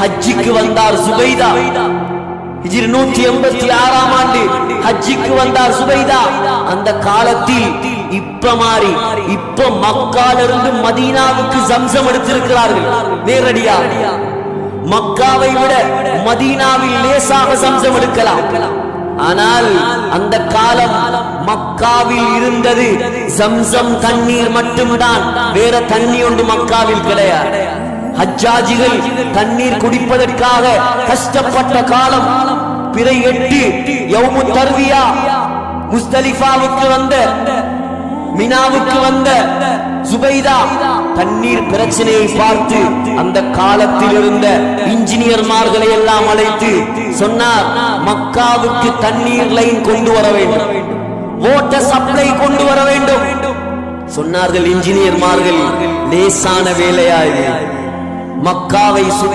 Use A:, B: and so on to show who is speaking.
A: ஹஜ்ஜிக்கு வந்தார் சுபைதா. ஹிஜ்ரி நூற்றி எண்பத்தி ஆறாம் ஆண்டு ஹஜ்ஜிக்கு வந்தார் சுபைதா. அந்த காலத்தில் இப்ப மாறி இப்ப மக்கால இருந்து மதீனாவுக்கு சம்சம் எடுத்திருக்கிறார்கள். நேரடியா? மக்காவை விட மதீனாவில் லேசாக சம்சம் எடுக்கலாம். ஆனால் அந்த காலம் மக்காவில் இருந்தது. சம்சம் தண்ணீர் மட்டும்தான். வேற தண்ணி ஒன்று மக்காவில் கிடையாது. ஹஜ்ஜாஜிகள் தண்ணீர் குடிப்பதற்காக கஷ்டப்பட்ட காலம் பிறை எட்டு யௌமு தர்வியா முஸ்தலிஃபாவுக்கு வந்த மினாவுக்கு வந்த சுபைதா தண்ணீர் பிரச்சனையை பார்த்து அந்த காலத்தில் இருந்த இன்ஜினியர்மார்களை எல்லாம் அழைத்து சொன்னார் மக்காவுக்கு தண்ணீர் லைன் கொண்டு வர வேண்டும். வாட்டர் சப்ளை கொண்டு வர வேண்டும். சொன்னார்கள் இன்ஜினியர்மார்கள் லேசான வேலையா இது? மக்காவை சுற்றி